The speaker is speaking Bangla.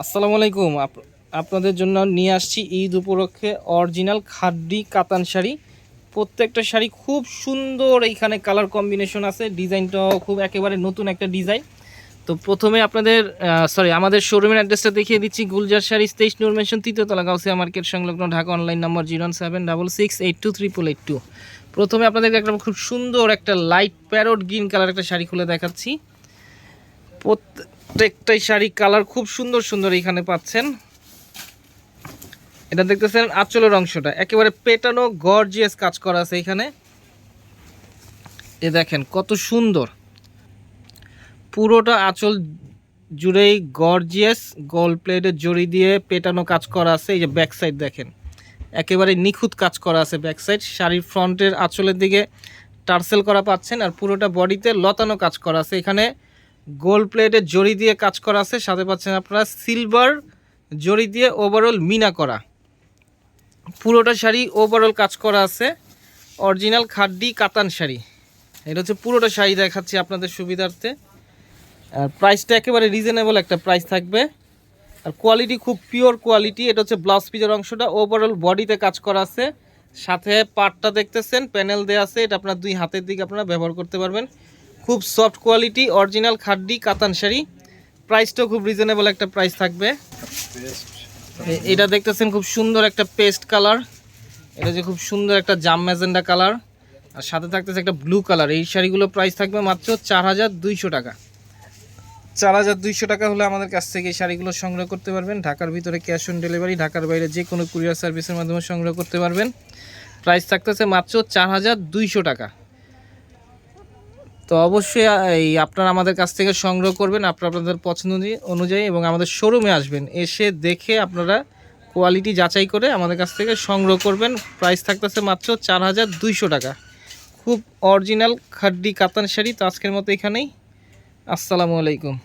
আসসালামু আলাইকুম। আপ- আপনাদের জন্য নিয়ে আসছি ঈদ উপলক্ষে অরিজিনাল খাদ্দি কাতান শাড়ি। প্রত্যেকটা শাড়ি খুব সুন্দর এইখানে কালার কম্বিনেশন আছে। ডিজাইনটাও খুব একেবারে নতুন একটা ডিজাইন। তো প্রথমে আপনাদের সরি আমাদের শোরুমের অ্যাড্রেসটা দেখিয়ে দিচ্ছি। গুলজার শাড়ি, তেইশ নূর মেনশন তৃতীয়তলা গাউসিয়া মার্কেট, সংলগ্ন Dhaka online number zero seven double six eight two triple eight two প্রথমে আপনাদেরকে একটা খুব সুন্দর একটা লাইট প্যারোট গ্রিন কালার একটা শাড়ি খুলে দেখাচ্ছি। প্রত্যেকটাই শাড়ি কালার খুব সুন্দর সুন্দর এখানে পাচ্ছেন। এটা দেখতেছেন আঁচলের অংশটা। একেবারে পেটানো গর্জিয়াস কাজ করা আছে এখানে। এ দেখেন কত সুন্দর। পুরোটা আঁচল জুড়েই গর্জিয়াস গোল্ড প্লেটের জড়ি দিয়ে পেটানো কাজ করা আছে। এই যে ব্যাক সাইড দেখেন। একেবারে নিখুঁত কাজ করা আছে ব্যাক সাইড শাড়ির ফ্রন্টের আঁচলের দিকে টার্সেল করা পাচ্ছেন আর পুরোটা বডিতে লতানো কাজ করা আছে এখানে। গোল্ড প্লেটের জড়ি দিয়ে কাজ করা আছে। সাথে পাচ্ছেন আপনারা সিলভার জড়ি দিয়ে ওভারঅল মিনা করা। পুরোটা শাড়ি ওভারঅল কাজ করা আছে। অরিজিনাল খাড্ডি কাতান শাড়ি। এটা হচ্ছে পুরোটা শাড়ি দেখাচ্ছি আপনাদের সুবিধার্থে। আর প্রাইসটা একেবারে রিজনেবল একটা প্রাইস থাকবে। আর কোয়ালিটি খুব পিওর কোয়ালিটি এটা হচ্ছে ব্লাউজ পিজের অংশটা। ওভারঅল বডিতে কাজ করা আছে। সাথে পাটটা দেখতেছেন প্যানেল দেওয়া আছে। এটা আপনার দুই হাতের দিকে আপনারা ব্যবহার করতে পারবেন। খুব সফট কোয়ালিটি অরিজিনাল খাড্ডি, কাতান শাড়ি। প্রাইসটাও খুব রিজনেবল একটা প্রাইস থাকবে। এটা দেখতেছেন খুব সুন্দর একটা পেস্ট কালার এটা যে খুব সুন্দর একটা জাম ম্যাজেন্ডা কালার আর সাথে থাকতেছে একটা ব্লু কালার এই শাড়িগুলো প্রাইস থাকবে মাত্র চার হাজার দুইশো টাকা। চার হাজার দুইশো টাকা হলে আমাদের কাছ থেকে এই শাড়িগুলো সংগ্রহ করতে পারবেন। ঢাকার ভিতরে ক্যাশ অন ডেলিভারি ঢাকার বাইরে যে কোনো কুরিয়ার সার্ভিসের মাধ্যমে সংগ্রহ করতে পারবেন। প্রাইস থাকতেছে মাত্র চার হাজার দুইশো টাকা। তো অবশ্যই এই আপনারা আমাদের কাছ থেকে সংগ্রহ করবেন আপনারা আপনাদের পছন্দ অনুযায়ী- এবং আমাদের শোরুমে আসবেন। এসে দেখে আপনারা কোয়ালিটি যাচাই করে আমাদের কাছ থেকে সংগ্রহ করবেন। প্রাইস থাকতেছে মাত্র চার হাজার দুইশো টাকা। খুব অরিজিনাল খাড্ডি কাতান শাড়ি। তো আজকের মতো এখানেই। আসসালামু আলাইকুম।